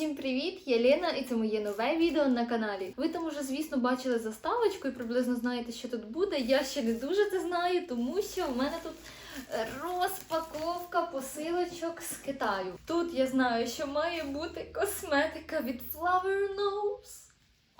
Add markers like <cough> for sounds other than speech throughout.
Всім привіт! Я Лена і це моє нове відео на каналі. Ви там уже, звісно, бачили заставочку і приблизно знаєте, що тут буде. Я ще не дуже це знаю, тому що в мене тут розпаковка посилочок з Китаю. Тут я знаю, що має бути косметика від Flower Nose.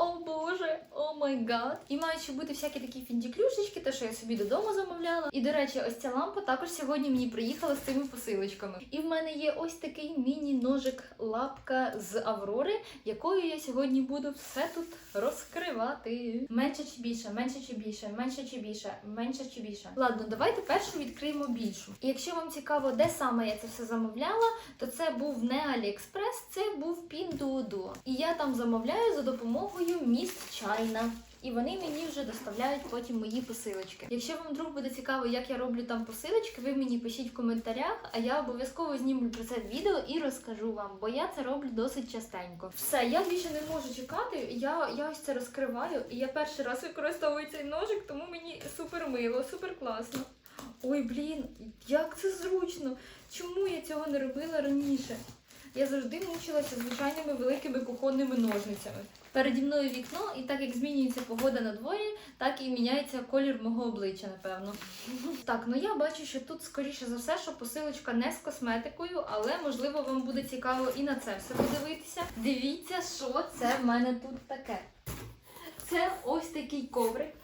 О боже, о май гад. І мають ще бути всякі такі фіндіклюшечки, те, що я собі додому замовляла. І до речі, ось ця лампа також сьогодні мені приїхала з цими посилочками. І в мене є ось такий міні-ножик лапка з Аврори, якою я сьогодні буду все тут розкривати. Менше чи більше, менше чи більше, менше чи більше, менше чи більше. Ладно, давайте першу відкриємо більшу. І якщо вам цікаво, де саме я це все замовляла, то це був не AliExpress, це був Pinduoduo. І я там замовляю за допомогою міст Чайна. І вони мені вже доставляють потім мої посилочки. Якщо вам вдруг буде цікаво, як я роблю там посилочки, ви мені пишіть в коментарях, а я обов'язково знімлю про це відео і розкажу вам, бо я це роблю досить частенько. Все, я більше не можу чекати. Я, я ось це розкриваю, і я перший раз використовую цей ножик, тому мені супер мило, супер класно. Ой, блін, як це зручно! Чому я цього не робила раніше? Я завжди мучилася звичайними великими кухонними ножницями. Переді мною вікно, і так як змінюється погода на дворі, так і міняється колір мого обличчя, напевно. Так, ну я бачу, що тут, скоріше за все, що посилочка не з косметикою, але можливо вам буде цікаво і на це все подивитися. Дивіться, що це в мене тут таке. Це ось такий коврик.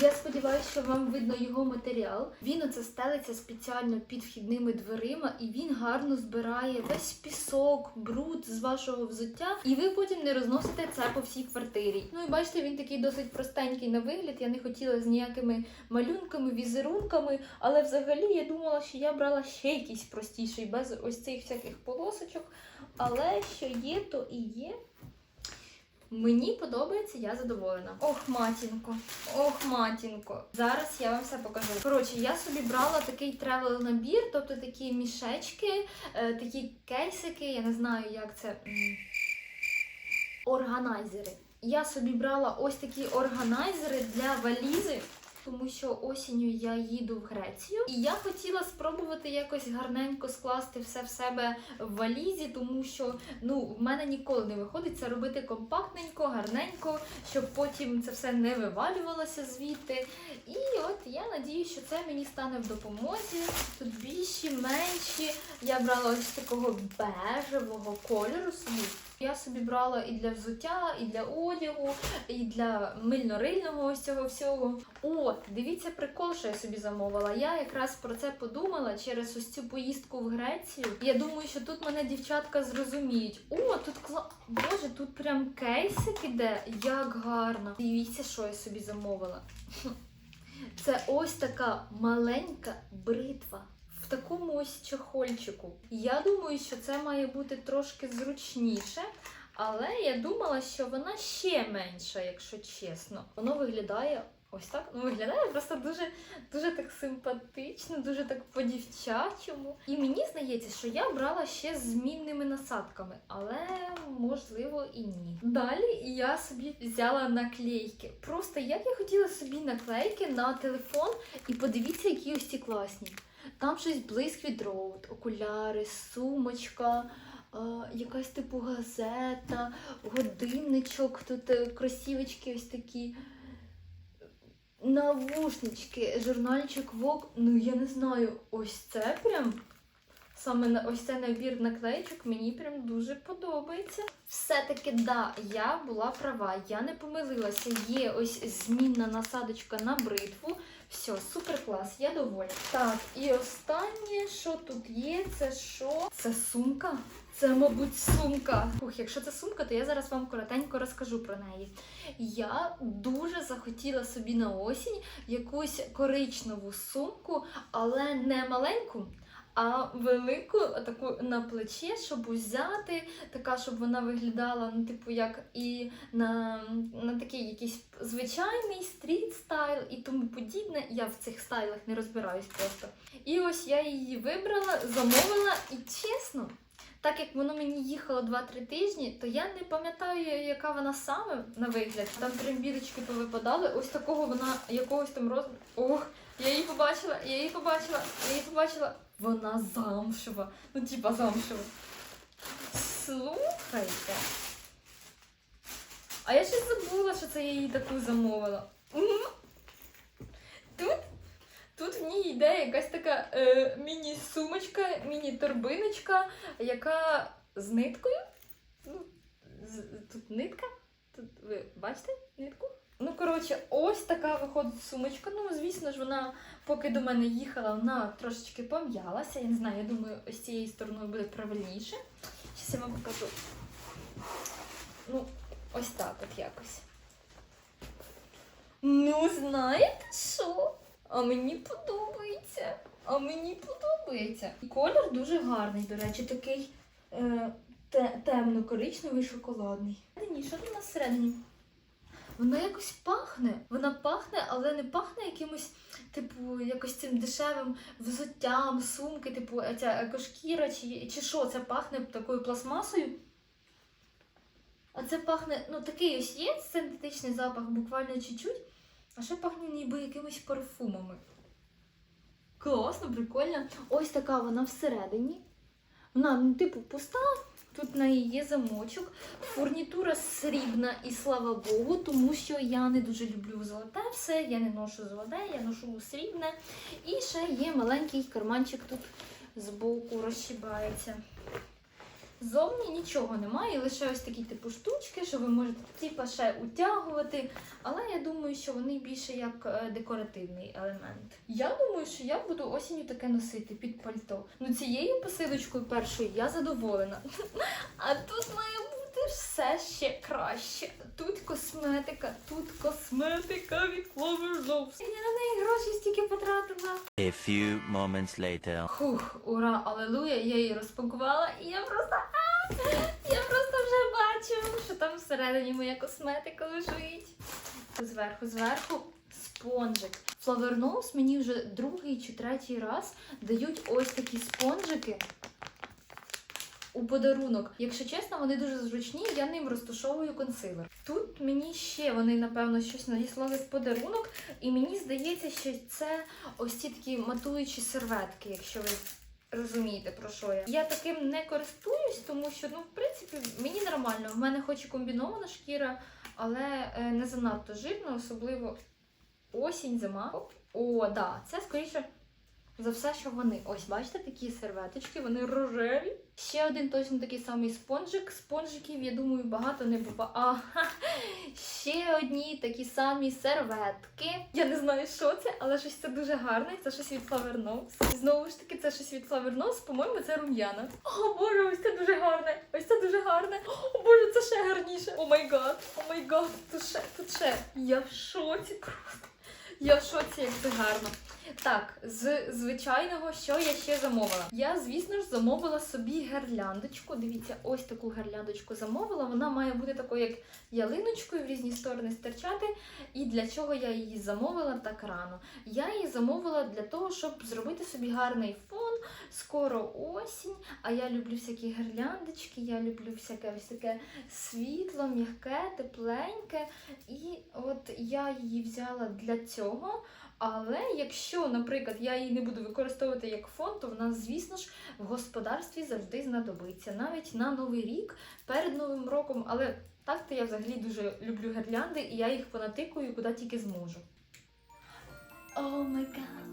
Я сподіваюся, що вам видно його матеріал. Він оце стелиться спеціально під вхідними дверима, і він гарно збирає весь пісок, бруд з вашого взуття, і ви потім не розносите це по всій квартирі. Ну і бачите, він такий досить простенький на вигляд. Я не хотіла з ніякими малюнками, візерунками, але взагалі я думала, що я брала ще якийсь простіший, без ось цих всяких полосочок. Але що є, то і є. Мені подобається, я задоволена. Ох, матінко, ох, матінко. Зараз я вам все покажу. Коротше, я собі брала такий тревел набір, тобто такі мішечки, е, такі кейсики, я не знаю, як це. Органайзери. Я собі брала ось такі органайзери для валізи. Тому що осінню я їду в Грецію, і я хотіла спробувати якось гарненько скласти все в себе в валізі, тому що ну в мене ніколи не виходить це робити компактненько, гарненько, щоб потім це все не вивалювалося звідти. І от я надію, що це мені стане в допомозі. Тут більші, менші. Я брала ось такого бежевого кольору собі. Я собі брала і для взуття, і для одягу, і для мильно-рильного ось цього всього. О, дивіться прикол, що я собі замовила. Я якраз про це подумала через ось цю поїздку в Грецію. Я думаю, що тут мене дівчатка зрозуміють. О, тут кла... Боже, тут прям кейсик іде, як гарно. Дивіться, що я собі замовила. <laughs> Це ось така маленька бритва. В такому ось чохольчику. Я думаю, що це має бути трошки зручніше, але я думала, що вона ще менша, якщо чесно. Воно виглядає ось так. Ну, виглядає просто дуже, дуже так симпатично, дуже так по-дівчачому. І мені здається, що я брала ще з змінними насадками, але можливо і ні. Далі я собі взяла наклейки. Просто як я хотіла собі наклейки на телефон, і подивіться, які ось ці класні. Там щось блиск від роут, окуляри, сумочка, е, якась типу газета, годинничок, тут е, кросівочки ось такі. Навушнички, журнальчик Vogue. Ну я не знаю, ось це прям. Саме ось цей набір наклеїчок мені прям дуже подобається. Все-таки, да, я була права, я не помилилася. Є ось змінна насадочка на бритву. Все, супер клас, я довольна. Так, і останнє, що тут є, це що? Це сумка. Це, мабуть, сумка. Ух, якщо це сумка, то я зараз вам коротенько розкажу про неї. Я дуже захотіла собі на осінь якусь коричневу сумку, але не маленьку. А велику таку на плече, щоб узяти, така, щоб вона виглядала, ну, типу, як і на, на такий якийсь звичайний стріт стайл і тому подібне. Я в цих стайлах не розбираюсь просто. І ось я її вибрала, замовила, і чесно. Так як воно мені їхало 2-3 тижні, то я не пам'ятаю, яка вона саме на вигляд. Там трембірочки повипадали. Ось такого вона якогось там розміру. Ох, я її побачила, я її побачила, я її побачила. Вона замшева. Ну, типа замшева. слухайте. А я щось забула, що це я їй таку замовила. Тут, тут в ній йде якась така е, міні-сумочка, міні-торбиночка, яка з ниткою. Ну, з, тут нитка. Тут ви бачите нитку? Ну, коротше, ось така виходить сумочка. Ну, звісно ж, вона, поки до мене їхала, вона трошечки пом'ялася. Я не знаю, я думаю, ось цією стороною буде правильніше. Зараз я вам покажу. Ну, ось так от якось. Ну, знаєте що? А мені подобається. А мені подобається. І колір дуже гарний, до речі, такий е, те- темно-коричневий шоколадний. Ні, що тут у нас всередині? Вона якось пахне. Вона пахне, але не пахне якимось, типу, якось цим дешевим взуттям, сумки, типу, ця екошкіра, чи, чи що, це пахне такою пластмасою. А це пахне, ну такий ось є синтетичний запах, буквально чуть-чуть, а ще пахне ніби якимись парфумами. Класно, прикольно. Ось така вона всередині. Вона, ну, типу, пуста. Тут на її є замочок. Фурнітура срібна і слава Богу, тому що я не дуже люблю золоте все, я не ношу золоте, я ношу срібне. І ще є маленький карманчик тут збоку розшибається. Зовні нічого немає, лише ось такі типу штучки, що ви можете ці ще утягувати. Але я думаю, що вони більше як е, декоративний елемент. Я думаю, що я буду осінню таке носити під пальто. Ну цією посилочкою першою я задоволена. <laughs> А тут має все ще краще. Тут косметика, тут косметика від Loves. Я на неї гроші стільки потратила. A few moments later. Хух, ура, алелуя, я її розпакувала і я просто. а, Я просто вже бачу, що там всередині моя косметика лежить. Зверху, зверху спонжик. Flower Nose мені вже другий чи третій раз дають ось такі спонжики. У подарунок. Якщо чесно, вони дуже зручні, я ним розташовую консилер. Тут мені ще вони, напевно, щось надіслали в подарунок, і мені здається, що це ось ці такі матуючі серветки, якщо ви розумієте, про що я. Я таким не користуюсь, тому що, ну, в принципі, мені нормально. В мене хоч і комбінована шкіра, але е, не занадто жирно, особливо осінь, зима. Оп. О, да, це скоріше за все, що вони. Ось, бачите, такі серветочки, вони рожеві. Ще один точно такий самий спонжик. Спонжиків, я думаю, багато не бува. А, ще одні такі самі серветки. Я не знаю, що це, але щось це дуже гарне. Це щось від Flower Nose. Знову ж таки, це щось від Flower Nose. По-моєму, це рум'яна. О боже, ось це дуже гарне. Ось це дуже гарне. О боже, це ще гарніше. О май гад, о май гад, тут ще, тут ще. Я в шоці просто. Я в шоці, як це гарно. Так, з звичайного, що я ще замовила? Я, звісно ж, замовила собі гирляндочку. Дивіться, ось таку гирляндочку замовила. Вона має бути такою, як ялиночкою в різні сторони стирчати. І для чого я її замовила так рано? Я її замовила для того, щоб зробити собі гарний фон. Скоро осінь, а я люблю всякі гирляндочки, я люблю всяке ось таке світло, м'яке, тепленьке. І от я її взяла для цього. Але якщо, наприклад, я її не буду використовувати як фон, то вона, звісно ж, в господарстві завжди знадобиться. Навіть на Новий рік, перед Новим роком. Але так-то я взагалі дуже люблю гірлянди, і я їх понатикую куди тільки зможу. О май гад!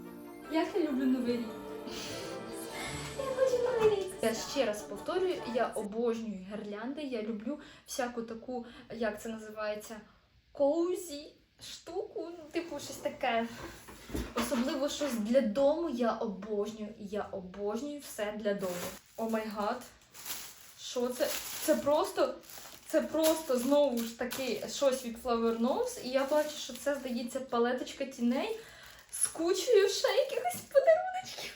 Як я люблю Новий рік! Я хочу Новий рік! Я ще раз повторюю, я обожнюю гірлянди, я люблю всяку таку, як це називається, коузі штуку, типу, щось таке. Особливо щось для дому я обожнюю. Я обожнюю все для дому. О май гад. Що це? Це просто. Це просто знову ж таки щось від Flower Nose. І я бачу, що це, здається, палеточка тіней з кучею ще якихось подаруночків.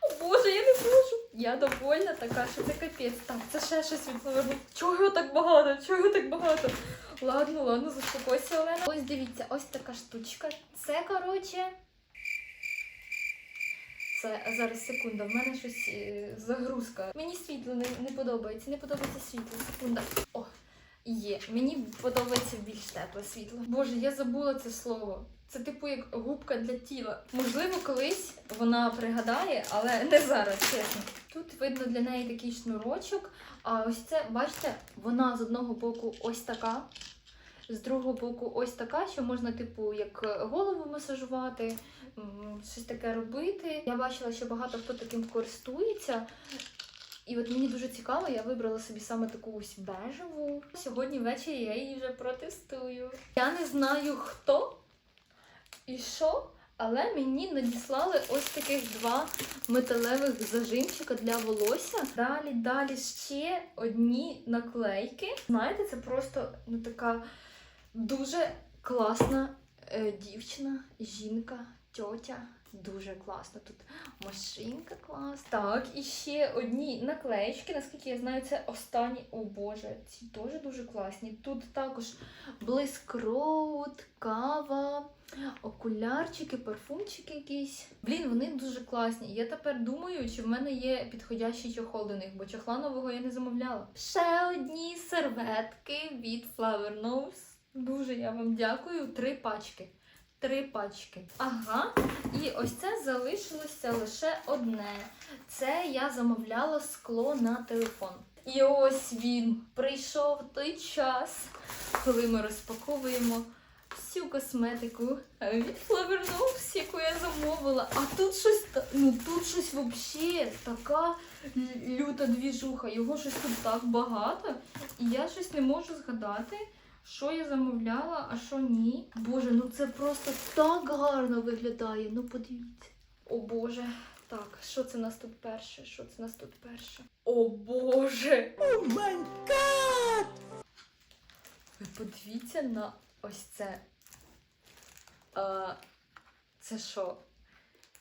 О Боже, я не можу. Я довольна така, що це капець. Так, це ще щось від Flower Nose. Чого його так багато? Чого його так багато? Ладно, ладно, заспокойся, Олена. Ось дивіться, ось така штучка. Це, коротше. Це зараз секунда, в мене щось е, загрузка. Мені світло не, не подобається, не подобається світло. Секунда. О, Є. Мені подобається більш тепле світло. Боже, я забула це слово. Це типу як губка для тіла. Можливо, колись вона пригадає, але не зараз, чесно. Тут видно для неї такий шнурочок. А ось це, бачите, вона з одного боку ось така, з другого боку ось така, що можна, типу, як голову масажувати, щось таке робити. Я бачила, що багато хто таким користується. І от мені дуже цікаво, я вибрала собі саме таку ось бежеву. Сьогодні ввечері я її вже протестую. Я не знаю хто і що, але мені надіслали ось таких два металевих зажимчика для волосся. Далі, далі ще одні наклейки. Знаєте, це просто ну, така дуже класна е, дівчина, жінка, тьотя. Дуже класно. Тут машинка клас. Так, і ще одні наклеєчки. Наскільки я знаю, це останні. О Боже, ці теж дуже класні. Тут також блискроуд, кава, окулярчики, парфумчики якісь. Блін, вони дуже класні. Я тепер думаю, чи в мене є підходящий чохол до них, бо чохла нового я не замовляла. Ще одні серветки від Flower Nose. Дуже я вам дякую. Три пачки. Три пачки. Ага. І ось це залишилося лише одне. Це я замовляла скло на телефон. І ось він прийшов той час, коли ми розпаковуємо всю косметику Flower Nose, яку я замовила. А тут щось ну тут щось взагалі така люта двіжуха. Його щось тут так багато. І я щось не можу згадати. Що я замовляла, а що ні. Боже, ну це просто так гарно виглядає. Ну подивіться. О Боже. Так, що це нас тут перше? Що це нас тут перше? О Боже! О май гад! Ви подивіться на ось це. А, це що?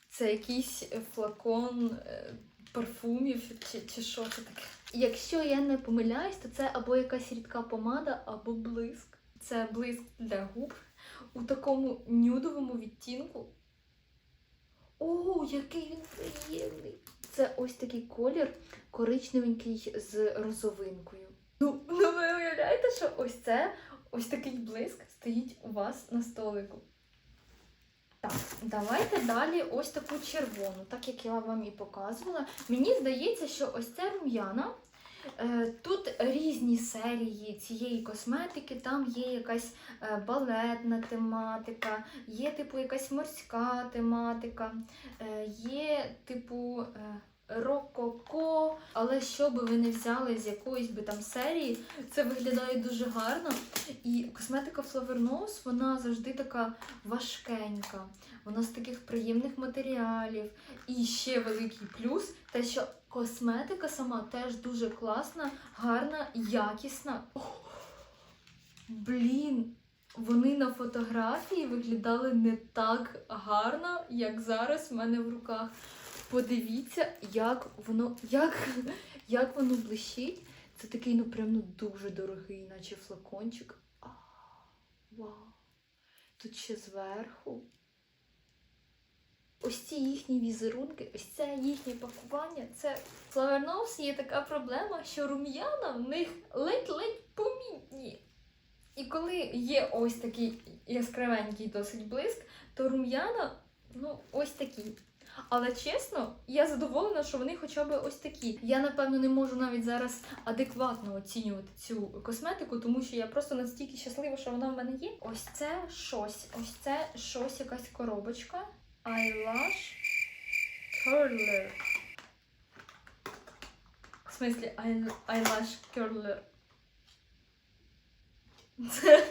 Це якийсь флакон е, парфумів чи, чи що це таке? Якщо я не помиляюсь, то це або якась рідка помада, або блиск. Це блиск для губ у такому нюдовому відтінку. О, який він приємний! Це ось такий колір коричневенький з розовинкою. Ну, ну ви уявляєте, що ось це, ось такий блиск стоїть у вас на столику. Так, давайте далі ось таку червону, так як я вам і показувала. Мені здається, що ось це рум'яна. Е, Тут різні серії цієї косметики, там є якась е, балетна тематика, є типу якась морська тематика, е, є типу рококо. Але що би ви не взяли з якоїсь би там серії, це виглядає дуже гарно. І косметика Flower Nose, вона завжди така важкенька. Вона з таких приємних матеріалів. І ще великий плюс те, що косметика сама теж дуже класна, гарна, якісна. Ох, блін, вони на фотографії виглядали не так гарно, як зараз в мене в руках. Подивіться, як воно, як, як воно блищить. Це такий, ну прям ну, дуже дорогий, наче флакончик. А, вау! Тут ще зверху. Ось ці їхні візерунки, ось це їхнє пакування. Це Flower Nose є така проблема, що рум'яна в них ледь-ледь помітні. І коли є ось такий яскравенький досить блиск, то рум'яна, ну, ось такі. Але чесно, я задоволена, що вони хоча б ось такі. Я напевно не можу навіть зараз адекватно оцінювати цю косметику, тому що я просто настільки щаслива, що вона в мене є. Ось це щось, ось це щось, якась коробочка. Eyelash curler. В смислі, eye- eyelash curler. Це,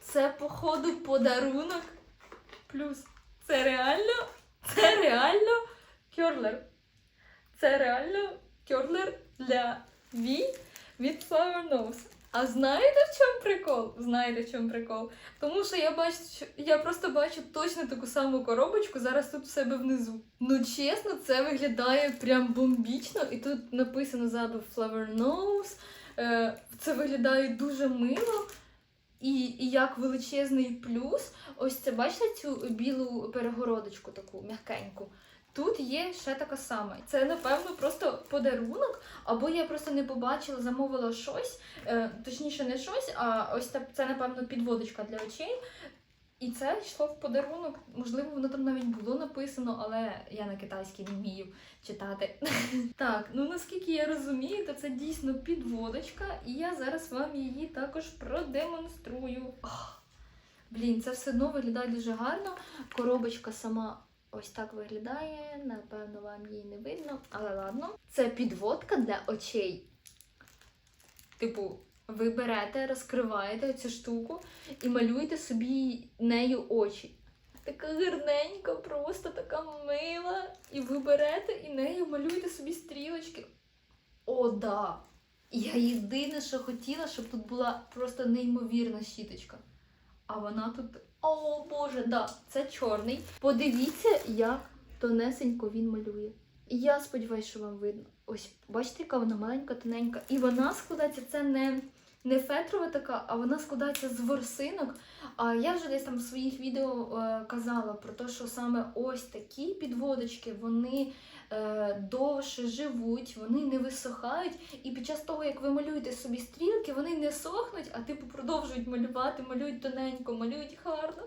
це походу подарунок. Плюс це реально, це реально кьорлер. Це реально кьорлер для Ві від Flower Nose. А знаєте в чому прикол? Знаєте в чому прикол? Тому що я бачу, я просто бачу точно таку саму коробочку зараз тут в себе внизу. Ну чесно, це виглядає прям бомбічно, і тут написано ззаду Flower Nose. Е, Це виглядає дуже мило. І, і як величезний плюс, ось це бачите цю білу перегородочку таку м'якеньку. Тут є ще така сама. Це, напевно, просто подарунок, або я просто не побачила, замовила щось, е, точніше, не щось, а ось це, це, напевно, підводочка для очей. І це йшло в подарунок. Можливо, воно там навіть було написано, але я на китайській не вмію читати. <laughs> Так, ну наскільки я розумію, то це дійсно підводочка, і я зараз вам її також продемонструю. Блін, це все одно виглядає дуже гарно. Коробочка сама ось так виглядає. Напевно, вам її не видно, але ладно. Це підводка для очей. Типу, ви берете, розкриваєте цю штуку і малюєте собі нею очі. Така гарненька, просто така мила. І ви берете і нею малюєте собі стрілочки. О, да! Я єдине, що хотіла, щоб тут була просто неймовірна щіточка. А вона тут. О Боже, да, це чорний. Подивіться, як тонесенько він малює. Я сподіваюся, що вам видно. Ось, бачите, яка вона маленька, тоненька. І вона складається, це не, не фетрова така, а вона складається з ворсинок. А я вже десь там в своїх відео е, казала про те, що саме ось такі підводочки, вони е, довше живуть, вони не висохають. І під час того, як ви малюєте собі стрілки, вони не сохнуть, а типу продовжують малювати, малюють тоненько, малюють гарно.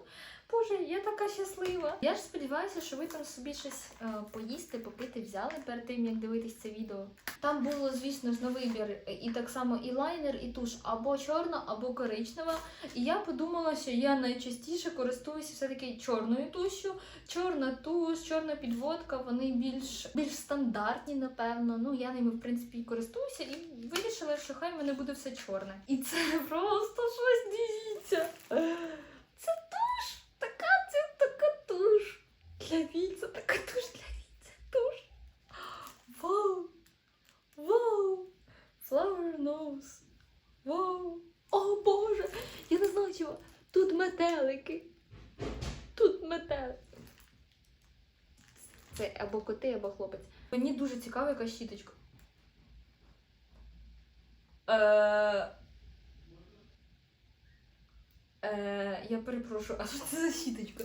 Боже, я така щаслива. Я ж сподіваюся, що ви там собі щось е, поїсти, попити взяли перед тим, як дивитись це відео. Там було, звісно ж, на вибір е, і так само і лайнер, і туш або чорна, або коричнева. І я подумала, що я найчастіше користуюся все-таки чорною тушю. Чорна туш, чорна підводка, вони більш, більш стандартні, напевно. Ну, я ними, в принципі, і користуюся, і вирішила, що хай в мене буде все чорне. І це <laughs> просто щось дивіться. Це туш! Така це така туш. Для віця, така туш для віця. Туш. Вау! Вау! Flower nose. Вау! О Боже! Я не знаю чого. Тут метелики. Тут метелики. Це або коти, або хлопець. Мені дуже цікава яка щіточка. Е... Е, я перепрошую, а що це за щіточка?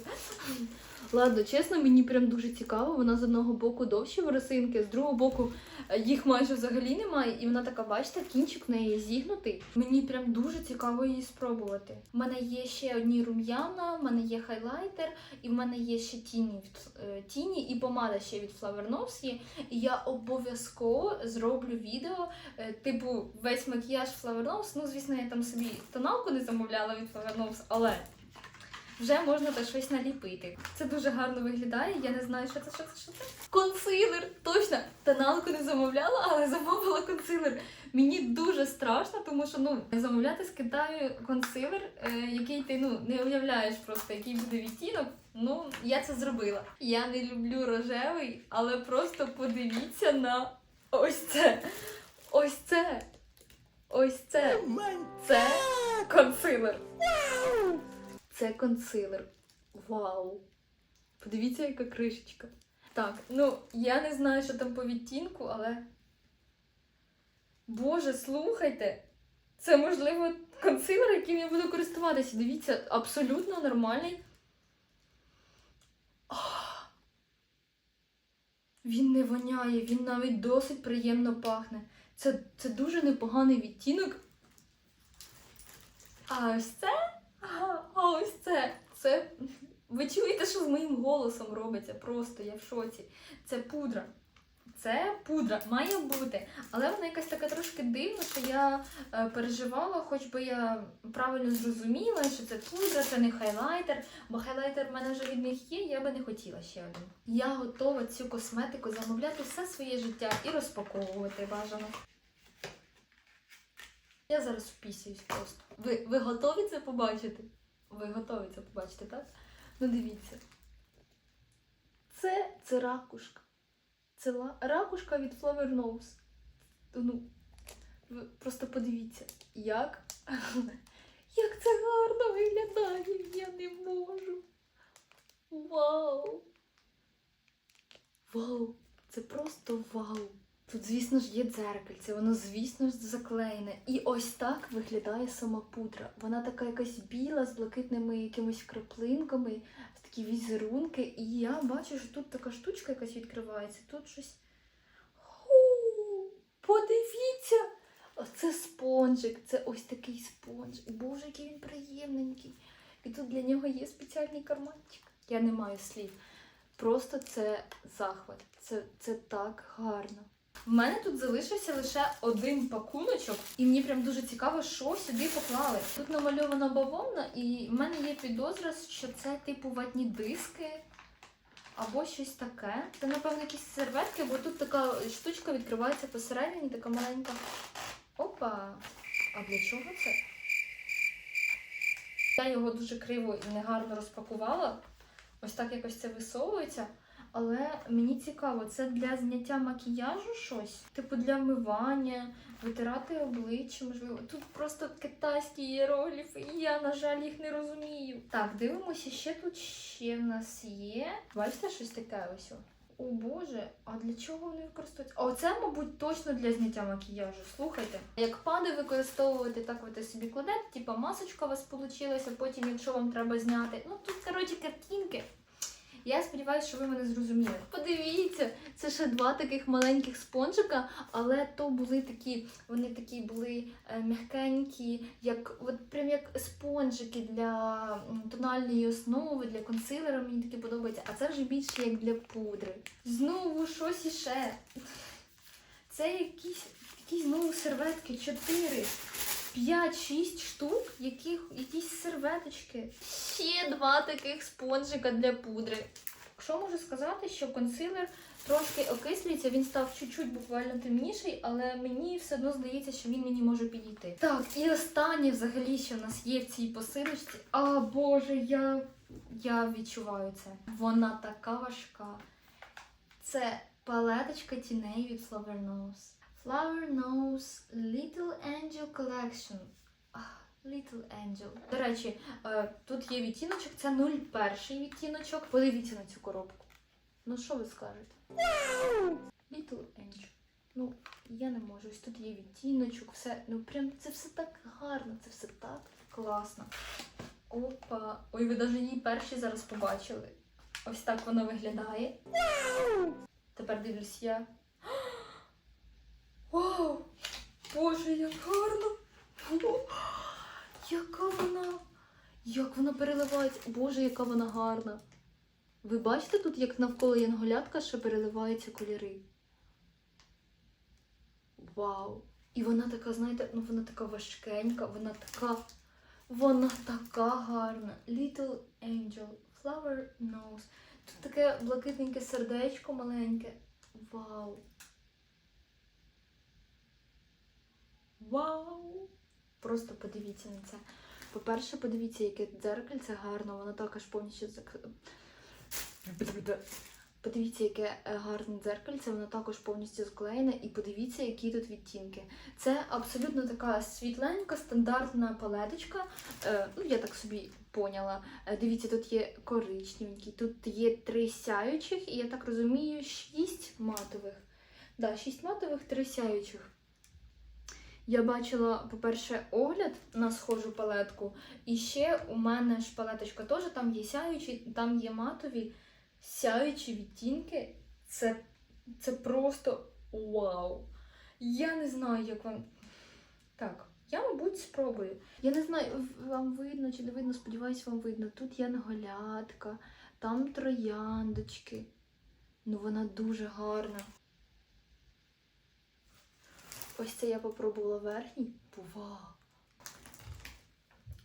Ладно, чесно, мені прям дуже цікаво. Вона з одного боку довші воросинки, з другого боку е, їх майже взагалі немає, і вона така, бачите, кінчик в неї зігнутий. Мені прям дуже цікаво її спробувати. У мене є ще одні рум'яна, в мене є хайлайтер, і в мене є ще тіні від е, тіні і помада ще від Flower Nose є. І я обов'язково зроблю відео, е, типу, весь макіяж Flower Nose. Ну, звісно, я там собі тоналку не замовляла від Flower Nose, але вже можна та щось наліпити. Це дуже гарно виглядає. Я не знаю, що це, що це, що це. Консилер! Точно! Тоналку не замовляла, але замовила консилер. Мені дуже страшно, тому що ну замовляти з Китаю консилер, е, який ти ну не уявляєш просто, який буде відтінок. Ну, я це зробила. Я не люблю рожевий, але просто подивіться на ось це. Ось це. Ось це. Це консилер. Це консилер. Вау! Подивіться, яка кришечка. Так, ну я не знаю, що там по відтінку, але. Боже, слухайте! Це можливо консилер, яким я буду користуватися. Дивіться, абсолютно нормальний. Він не воняє, він навіть досить приємно пахне. Це, це дуже непоганий відтінок. А ось це? А ось це. Це. Ви чуєте, що з моїм голосом робиться? Просто я в шоці. Це пудра. Це пудра має бути, але вона якась така трошки дивна, що я е, переживала, хоч би я правильно зрозуміла, що це пудра, це не хайлайтер, бо хайлайтер в мене вже від них є, я би не хотіла ще один. Я готова цю косметику замовляти все своє життя і розпаковувати бажано. Я зараз впісююсь просто. Ви, ви готові це побачити? Ви готові це побачити, так? Ну дивіться. Це, це ракушка. Це ла- ракушка від Flower Nose. Ну, ви просто подивіться, як. <laughs> Як це гарно виглядає, я не можу. Вау! Вау! Це просто вау! Тут, звісно ж, є дзеркальце, воно, звісно ж, заклеєне. І ось так виглядає сама пудра. Вона така якась біла з блакитними якимись краплинками, такі візерунки. І я бачу, що тут така штучка якась відкривається. Тут щось. Ху, подивіться! Оце спонжик, це ось такий спонжик. Боже, який він приємненький. І тут для нього є спеціальний карманчик. Я не маю слів. Просто це захват. Це, це так гарно. В мене тут залишився лише один пакуночок, і мені прям дуже цікаво, що сюди поклали. Тут намальована бавовна, і в мене є підозра, що це типу ватні диски або щось таке. Це, напевно, якісь серветки, бо тут така штучка відкривається посередині, така маленька. Опа! А для чого це? Я його дуже криво і негарно розпакувала. Ось так якось це висовується. Але мені цікаво, це для зняття макіяжу щось? Типу для вмивання, витирати обличчя, можливо. Тут просто китайські іерогліфи, і я, на жаль, їх не розумію. Так, дивимося, ще тут ще в нас є. Бачите, щось таке ось. о? Боже, а для чого вони використовуються? А оце, мабуть, точно для зняття макіяжу. Слухайте. Як пади використовувати, так ви собі кладете, типа масочка у вас вийшла, потім, якщо вам треба зняти. Ну тут, коротше, картинки. Я сподіваюся, що ви мене зрозуміли. Подивіться, це ще два таких маленьких спонжика, але то були такі, вони такі були е, м'якенькі, як от прям як спонжики для тональної основи, для консилера. Мені такі подобаються. А це вже більше як для пудри. Знову щось іще. Це якісь, якісь знову серветки, чотири. 5-6 штук, яких, якісь серветочки. Ще два таких спонжика для пудри. Що можу сказати, що консилер трошки окислюється, він став чуть-чуть буквально темніший, але мені все одно здається, що він мені може підійти. Так, і останнє взагалі, що в нас є в цій посилочці. А Боже, я, я відчуваю це. Вона така важка. Це палеточка тіней від Flower Nose. Flower Nose Little Angel Collection. Little Angel. До речі, е, тут є відтіночок, це 01 відтіночок. Подивіться на цю коробку. Ну, що ви скажете? Little Angel. Ну, я не можу. Ось тут є відтіночок, все. Ну прям це все так гарно, це все так класно. Опа. Ой, ви навіть її перші зараз побачили. Ось так воно виглядає. Тепер дивлюсь я. Вау! Боже, як гарно! О, яка вона! Як вона переливається! Боже, яка вона гарна! Ви бачите тут, як навколо янголятка ще переливаються кольори? Вау! І вона така, знаєте, ну вона така важкенька, вона така. Вона така гарна. Little Angel, Flower Nose. Тут таке блакитненьке сердечко маленьке. Вау! Вау! Просто подивіться на це. По-перше, подивіться, яке дзеркальце гарно, воно також повністю. Подивіться, яке е, гарне дзеркальце, воно також повністю склеєне. І подивіться, які тут відтінки. Це абсолютно така світленька, стандартна палеточка. Е, ну, я так собі поняла. Е, дивіться, тут є коричневенький, тут є три сяючих, і я так розумію, шість матових. Да, шість матових, три сяючих. Я бачила, по-перше, огляд на схожу палетку. І ще у мене ж палеточка теж там є сяючі, там є матові сяючі відтінки. Це, це просто вау. Я не знаю, як вам. Так, я, мабуть, спробую. Я не знаю, вам видно чи не видно, сподіваюсь, вам видно. Тут янголятка, там трояндочки. Ну, вона дуже гарна. Ось це я попробувала верхній. Бува!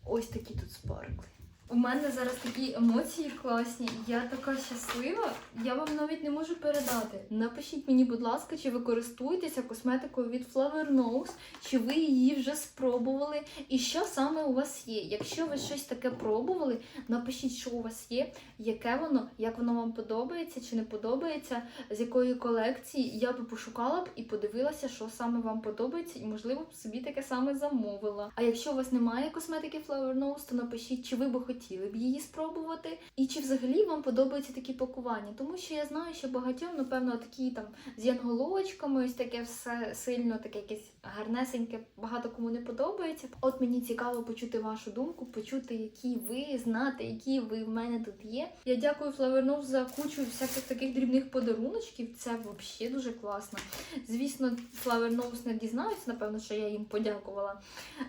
Ось такі тут спаркли. У мене зараз такі емоції класні. Я така щаслива. Я вам навіть не можу передати. Напишіть мені, будь ласка, чи ви користуєтеся косметикою від Flower Nose, чи ви її вже спробували, і що саме у вас є. Якщо ви щось таке пробували, напишіть, що у вас є, яке воно, як воно вам подобається чи не подобається, з якої колекції. Я би пошукала б і подивилася, що саме вам подобається, і можливо б собі таке саме замовила. А якщо у вас немає косметики Flower Nose, то напишіть, чи ви би хотіли хотіли б її спробувати, і чи взагалі вам подобаються такі пакування? Тому що я знаю, що багатьом, напевно, такі там з янголочками, ось таке все сильно, таке якесь гарнесеньке, багато кому не подобається. От мені цікаво почути вашу думку, почути, які ви знати, які ви в мене тут є. Я дякую Флавернов за кучу всяких таких дрібних подаруночків. Це взагалі дуже класно. Звісно, Флаверноус не дізнаються, напевно, що я їм подякувала,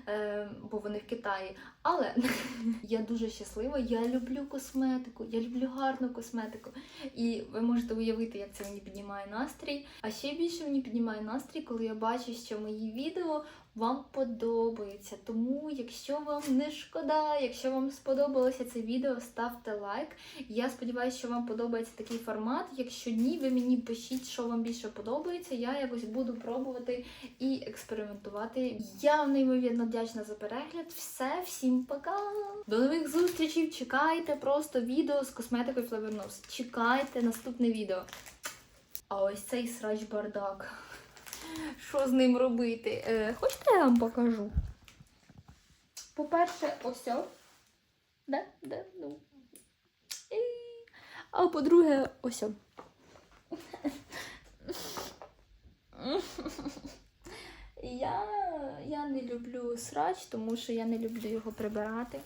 е, бо вони в Китаї. Але <laughs> я дуже щаслива. Я люблю косметику, я люблю гарну косметику. І ви можете уявити, як це мені піднімає настрій. А ще більше мені піднімає настрій, коли я бачу, що мої відео вам подобаються. Тому, якщо вам не шкода, якщо вам сподобалося це відео, ставте лайк. Я сподіваюся, що вам подобається такий формат. Якщо ні, ви мені пишіть, що вам більше подобається. Я якось буду пробувати і експериментувати. Я неймовірно вдячна за перегляд. Все, всім пока! До нових зустрічей! Чекайте просто відео з косметикою Flavor Nose. Чекайте наступне відео. А ось цей срач бардак. Що з ним робити? Е, хочете, я вам покажу? По-перше, ось. Да? Да? Ну. Ей. А по-друге, ось. Я, я не люблю срач, тому що я не люблю його прибирати.